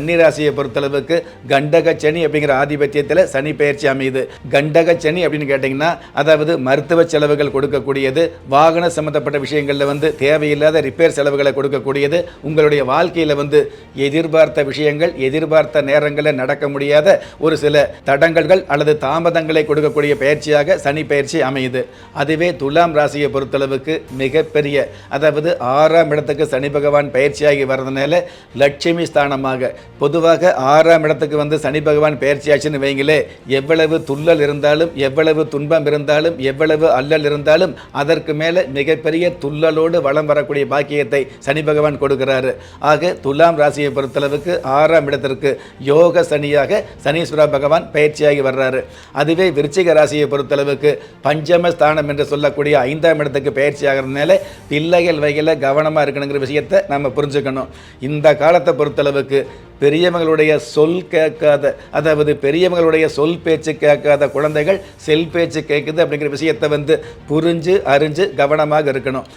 கன்னிராசியை பொறுத்தளவுக்கு கண்டக சனி அப்படிங்கிற ஆதிபத்தியத்தில் சனி பயிற்சி அமையுது. கண்டக சனி அப்படின்னு கேட்டிங்கன்னா அதாவது மருத்துவ செலவுகள் கொடுக்கக்கூடியது வாகன சம்மந்தப்பட்ட விஷயங்களில் வந்து தேவையில்லாத ரிப்பேர் செலவுகளை கொடுக்கக்கூடியது உங்களுடைய வாழ்க்கையில் வந்து எதிர்பார்த்த விஷயங்கள் எதிர்பார்த்த நேரங்களில் நடக்க முடியாத ஒரு சில தடங்கல்கள் அல்லது தாமதங்களை கொடுக்கக்கூடிய பயிற்சியாக சனி பயிற்சி அமையுது. அதுவே துலாம் ராசியை பொறுத்தளவுக்கு மிகப்பெரிய அதாவது ஆறாம் இடத்துக்கு சனி பகவான் பயிற்சியாகி வர்றதுனால லட்சுமி ஸ்தானமாக பொதுவாக ஆறாம் இடத்துக்கு வந்து சனி பகவான் பயிற்சியாச்சுன்னு வைங்களே எவ்வளவு துள்ளல் இருந்தாலும் எவ்வளவு துன்பம் இருந்தாலும் எவ்வளவு அல்லல் இருந்தாலும் அதற்கு மேலே மிகப்பெரிய துள்ளலோடு வளம் வரக்கூடிய பாக்கியத்தை சனி பகவான் கொடுக்கிறாரு. ஆக துலாம் ராசியை பொறுத்தளவுக்கு ஆறாம் இடத்திற்கு யோக சனியாக சனீஸ்வர பகவான் பயிற்சியாகி வர்றாரு. அதுவே விருச்சிக ராசியை பொறுத்தளவுக்கு பஞ்சம ஸ்தானம் என்று சொல்லக்கூடிய ஐந்தாம் இடத்துக்கு பயிற்சி ஆகிறதுனால பிள்ளைகள் வகையில் கவனமாக இருக்கணுங்கிற விஷயத்தை நம்ம புரிஞ்சுக்கணும். இந்த காலத்தை பொறுத்தளவுக்கு பெரியவங்களுடைய சொல் கேட்காத அதாவது பெரியவங்களுடைய சொல் பேச்சு கேட்காத குழந்தைகள் செல் பேச்சு கேட்குது அப்படிங்கிற விஷயத்தை வந்து புரிஞ்சு அறிஞ்சு கவனமாக இருக்கணும்.